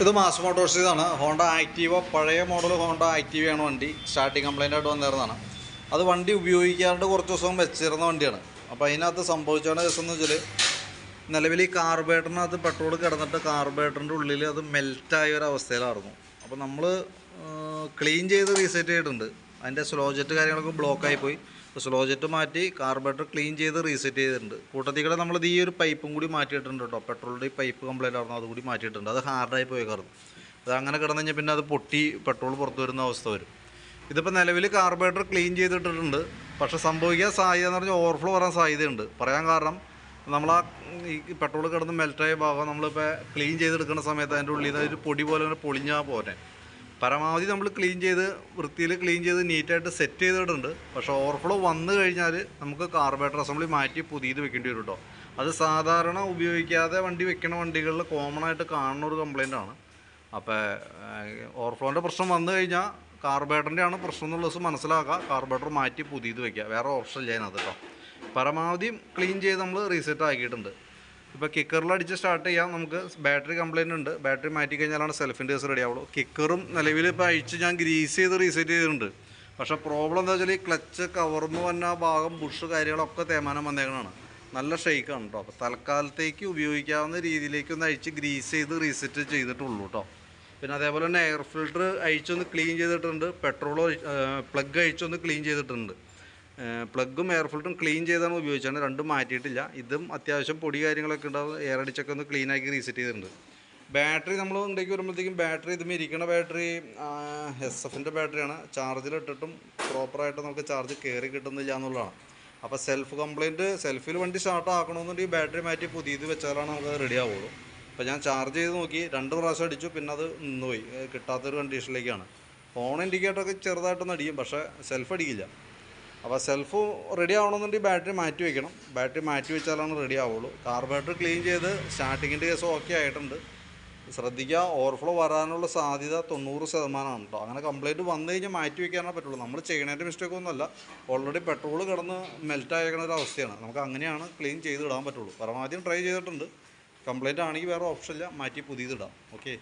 ഇത് മാസ് മോട്ടോഴ്സിതാണ് Honda Activa പഴയ മോഡൽ ഹോണ്ട ആക്റ്റീവയാണ് വണ്ടി. സ്റ്റാർട്ടിങ് കംപ്ലൈന്റ് ആയിട്ട് വന്നിരുന്നതാണ്. അത് വണ്ടി ഉപയോഗിക്കാണ്ട് കുറച്ച് ദിവസം വെച്ചിരുന്ന വണ്ടിയാണ്. അപ്പോൾ അതിനകത്ത് സംഭവിച്ചാണ് ദിവസം എന്ന് വെച്ചാൽ നിലവിൽ ഈ കാർബേറ്ററിനകത്ത് പെട്രോൾ കിടന്നിട്ട് കാർബേറ്ററിന്റെ ഉള്ളിൽ അത് മെൽറ്റായ ഒരു അവസ്ഥയിലായിരുന്നു. അപ്പോൾ നമ്മൾ ക്ലീൻ ചെയ്ത് റീസെറ്റ് ചെയ്തിട്ടുണ്ട്. അതിന്റെ സ്ലോ ജെറ്റ് കാര്യങ്ങളൊക്കെ ബ്ലോക്കായി പോയി. അപ്പോൾ സ്ലോ ജെറ്റ് മാറ്റി കാർബറേറ്റർ ക്ലീൻ ചെയ്ത് റീസെറ്റ് ചെയ്തിട്ടുണ്ട്. കൂട്ടത്തിൽ കൂടെ നമ്മൾ ഈ ഒരു പൈപ്പും കൂടി മാറ്റിയിട്ടുണ്ട് കേട്ടോ പെട്രോളിന്റെ ഈ പൈപ്പ് കംപ്ലൈന്റ് ആയിരുന്നു അതുകൂടി മാറ്റിയിട്ടുണ്ട്. അത് ഹാർഡായി പോയി കാരണം അത് അങ്ങനെ കിടന്നു കഴിഞ്ഞാൽ പിന്നെ അത് പൊട്ടി പെട്രോൾ പുറത്ത് വരുന്ന അവസ്ഥ വരും. ഇതിപ്പോൾ നിലവിൽ കാർബറേറ്റർ ക്ലീൻ ചെയ്തിട്ടിട്ടുണ്ട്. പക്ഷെ സംഭവിക്കാൻ സാധ്യത എന്ന് പറഞ്ഞാൽ ഓവർഫ്ലോ വരാൻ സാധ്യതയുണ്ട്. പറയാൻ കാരണം നമ്മൾ ആ ഈ പെട്രോൾ കിടന്ന് മെൽറ്റായ ഭാഗം നമ്മളിപ്പോൾ ക്ലീൻ ചെയ്തെടുക്കുന്ന സമയത്ത് അതിന്റെ ഉള്ളിൽ നിന്ന് ഒരു പൊടി പോലെ ഇങ്ങനെ പൊളിഞ്ഞാൽ പോരെ. പരമാവധി നമ്മൾ ക്ലീൻ ചെയ്ത് വൃത്തിയിൽ ക്ലീൻ ചെയ്ത് നീറ്റായിട്ട് സെറ്റ് ചെയ്തിട്ടുണ്ട് പക്ഷേ ഓവർഫ്ലോ വന്നു കഴിഞ്ഞാൽ നമുക്ക് കാർബേറ്റർ അസംബ്ലി മാറ്റി പുതിയത് വെക്കേണ്ടി വരും അത് സാധാരണ ഉപയോഗിക്കാതെ വണ്ടി വെക്കുന്ന വണ്ടികളിൽ കോമൺ ആയിട്ട് കാണുന്ന ഒരു കംപ്ലൈന്റ് ആണ്. അപ്പോൾ ഓവർഫ്ലോന്റെ പ്രശ്നം വന്നു കഴിഞ്ഞാൽ കാർബേറ്ററിന്റെ ആണ് പ്രശ്നം എന്നുള്ളത് മനസ്സിലാക്കുക. കാർബേറ്റർ മാറ്റി പുതിയത് വെക്കുക. വേറെ ഓപ്ഷൻ ഇല്ല അതിനകത്ത് കേട്ടോ പരമാവധി ക്ലീൻ ചെയ്ത് നമ്മൾ റീസെറ്റ് ആക്കിയിട്ടുണ്ട്. ഇപ്പോൾ കിക്കറിൽ അടിച്ച് സ്റ്റാർട്ട് ചെയ്യാം. നമുക്ക് ബാറ്ററി കംപ്ലൈന്റ് ഉണ്ട്. ബാറ്ററി മാറ്റി കഴിഞ്ഞാലാണ് സെൽഫിന്റെ കേസ് റെഡി ആവുള്ളൂ. കിക്കറും നിലവിൽ ഇപ്പോൾ അഴിച്ച് ഞാൻ ഗ്രീസ് ചെയ്ത് റീസെറ്റ് ചെയ്തിട്ടുണ്ട്. പക്ഷേ പ്രോബ്ലം എന്താ വെച്ചാൽ ഈ ക്ലച്ച് കവർന്ന് വന്ന ആ ഭാഗം ബുഷ് കാര്യങ്ങളൊക്കെ തേമാനം വന്നേക്കണാണ് നല്ല ഷെയ്ക്കാണ് കേട്ടോ അപ്പോൾ തൽക്കാലത്തേക്ക് ഉപയോഗിക്കാവുന്ന രീതിയിലേക്ക് ഒന്ന് അഴിച്ച് ഗ്രീസ് ചെയ്ത് റീസെറ്റ് ചെയ്തിട്ടുള്ളൂ കേട്ടോ പിന്നെ അതേപോലെ തന്നെ എയർ ഫിൽട്ടർ അഴിച്ചൊന്ന് ക്ലീൻ ചെയ്തിട്ടുണ്ട്. പെട്രോൾ പ്ലഗ് അഴിച്ചൊന്ന് ക്ലീൻ ചെയ്തിട്ടുണ്ട്. പ്ലഗും എയർ ഫിൽറ്ററും ക്ലീൻ ചെയ്താണ് ഉപയോഗിച്ചാണ് രണ്ടും മാറ്റിയിട്ടില്ല. ഇതും അത്യാവശ്യം പൊടി കാര്യങ്ങളൊക്കെ ഉണ്ടാവും. എയർ അടിച്ചൊക്കെ ഒന്ന് ക്ലീൻ ആക്കി റീസെറ്റ് ചെയ്തിട്ടുണ്ട്. ബാറ്ററി നമ്മൾ ഉണ്ടെങ്കിൽ വരുമ്പോഴത്തേക്കും ബാറ്ററി ഇതും ഇരിക്കുന്ന ബാറ്ററി എസ് എഫിന്റെ ബാറ്ററിയാണ് ചാർജിലിട്ടിട്ടും പ്രോപ്പറായിട്ട് നമുക്ക് ചാർജ് കയറി കിട്ടുന്നില്ല എന്നുള്ളതാണ്. അപ്പോൾ സെൽഫ് കംപ്ലൈന്റ് സെൽഫിൽ വണ്ടി സ്റ്റാർട്ട് ആക്കണമെന്നുണ്ടെങ്കിൽ ബാറ്ററി മാറ്റി പുതിയത് വെച്ചാലാണ് നമുക്ക് റെഡി ആവുള്ളൂ. അപ്പോൾ ഞാൻ ചാർജ് ചെയ്ത് നോക്കി. രണ്ട് പ്രാവശ്യം അടിച്ചു. പിന്നെ അത് നിന്നുപോയി. കിട്ടാത്തൊരു കണ്ടീഷനിലേക്കാണ് ഫോൺ ഇൻഡിക്കേറ്ററൊക്കെ ചെറുതായിട്ടൊന്ന് അടിക്കും. പക്ഷേ സെൽഫ് അടിക്കില്ല. അപ്പോൾ സെൽഫ് റെഡി ആവണമെന്നുണ്ടെങ്കിൽ ബാറ്ററി മാറ്റി വയ്ക്കണം ബാറ്ററി മാറ്റി വെച്ചാലാണ് റെഡി ആവുള്ളൂ. കാർബറേറ്റർ ക്ലീൻ ചെയ്ത് സ്റ്റാർട്ടിങ്ങിന്റെ കേസ് ഓക്കെ ആയിട്ടുണ്ട്. ശ്രദ്ധിക്കുക ഓവർഫ്ലോ വരാനുള്ള സാധ്യത തൊണ്ണൂറ് ശതമാനമാണ് കേട്ടോ അങ്ങനെ കംപ്ലൈന്റ് വന്നു കഴിഞ്ഞാൽ മാറ്റി വയ്ക്കാനേ പറ്റുള്ളൂ. നമ്മൾ ചെയ്യണതിന്റെ മിസ്റ്റേക്ക് ഒന്നുമല്ല ഓൾറെഡി പെട്രോൾ കിടന്ന് മെൽറ്റ് ആയേക്കണ ഒരു അവസ്ഥയാണ്. നമുക്ക് അങ്ങനെയാണ് ക്ലീൻ ചെയ്ത് ഇടാൻ പറ്റുള്ളൂ. പരമാവധി ട്രൈ ചെയ്തിട്ടുണ്ട്. കംപ്ലൈന്റ് ആണെങ്കിൽ വേറെ ഓപ്ഷൻ ഇല്ല. മാറ്റി പുതിയതിടാം ഓക്കെ